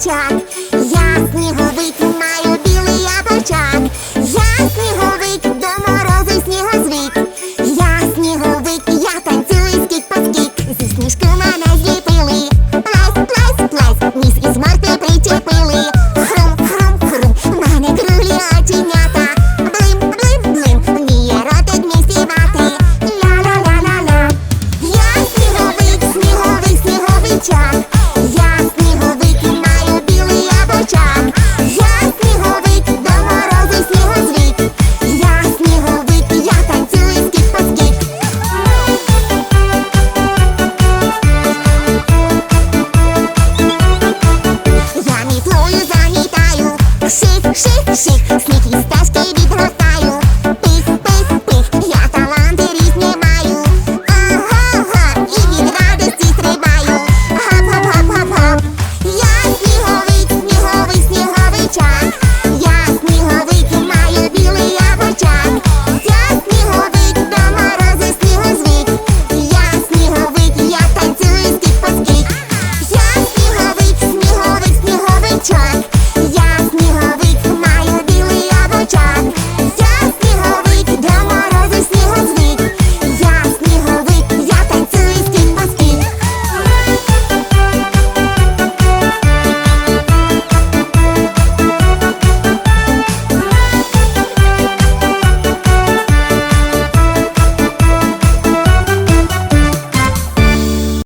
сніговичок. Я сніговик, маю білий ябачок. Я сніговик, до морозу снігозвик. Я сніговик, я танцюю скік по скік. Зі сніжки мене зліпили. Плес, плес, плес, ніс із морти причепили. Хрум, хрум, хрум, мене круглі оченята. Блим, блим, блим, вміє ротик мій співати. Ля-ля-ля-ля-ля. Я сніговик, сніговик, сніговичок. Шейк, сніг, лістачки відгортаю Пих, пих, пих, я таланти різні маю. Ага-га, і від радості стрибаю Гап-гап-гап-гап-гап Я сніговик, сніговий, сніговичак Я сніговик, маю білий яблучак Я сніговик, до морози Я сніговик, я танцюю скік по скік Я сніговик, сніговик,